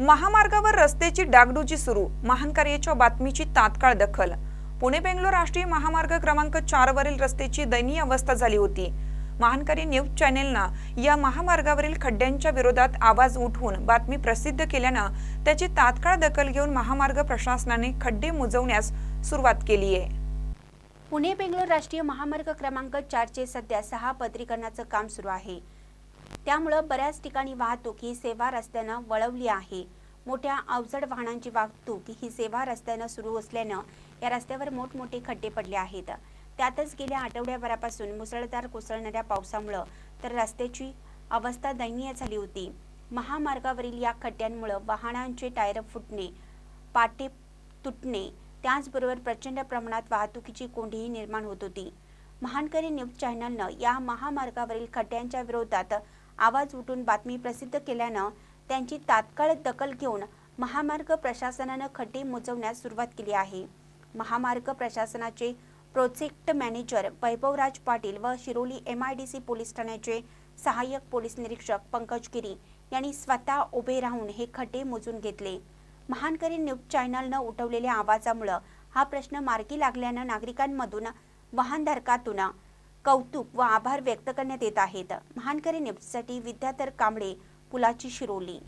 महामार्गावर रस्त्याची डागडुजी सुरू. महानकार्याच्या बातमीची तात्काळ दखल. पुणे बेंगलोर राष्ट्रीय महामार्ग क्रमांक चार वरील रस्त्याची दयनीय अवस्था झाली होती. महानकारी न्यूज चॅनेलनं या महामार्गावरील खड्ड्यांच्या विरोधात आवाज उठवून बातमी प्रसिद्ध केल्यानं त्याची तात्काळ दखल घेऊन महामार्ग प्रशासनाने खड्डे मुजवण्यास सुरुवात केली आहे. पुणे बेंगलोर राष्ट्रीय महामार्ग क्रमांक चारचे सध्या सहा पत्रीकरणाचं काम सुरू आहे. त्यामुळं बऱ्याच ठिकाणी वाहतूक ही सेवा रस्त्यानं वळवली आहे. मोठ्या अवजड वाहनांची वाहतूक ही सेवा रस्त्यानं सुरू असल्यानं या रस्त्यावर मोठमोठे खड्डे पडले आहेत. त्यातच गेल्या आठवड्याभरापासून मुसळधार कोसळणाऱ्या पावसामुळं तर रस्त्याची अवस्था दयनीय झाली होती. महामार्गावरील या खड्ड्यांमुळं वाहनांचे टायर फुटणे पाटे तुटणे त्याचबरोबर प्रचंड प्रमाणात वाहतुकीची कोंडीही निर्माण होत होती. महानकरी न्यूज चॅनलनं या महामार्गावरील खड्ड्यांच्या विरोधात आवाज उठून बातमी प्रसिद्ध केल्यानं त्यांची तात्काळ दखल घेऊन महामार्ग प्रशासनानं खड्डे मुजवण्यास सुरुवात केली आहे. महामार्ग प्रशासनाचे प्रोजेक्ट मॅनेजर वैभवराज पाटील व Shiroli M I D C police ठाण्याचे सहाय्यक पोलीस निरीक्षक पंकज गिरी यांनी स्वतः उभे राहून हे खड्डे मोजून घेतले. महानकरी न्यूज चॅनलनं उठवलेल्या आवाजामुळं हा प्रश्न मार्गी लागल्यानं नागरिकांमधून वाहनधारकातून कौतुक व आभार व्यक्त करण्यात येत आहेत. महानकरी न्यूजसाठी विद्याधर कांबळे पुलाची शिरोली.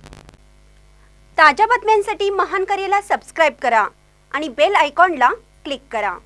ताज्या बातम्यांसाठी महानकरीला सबस्क्राईब करा आणि बेल आयकॉनला क्लिक करा.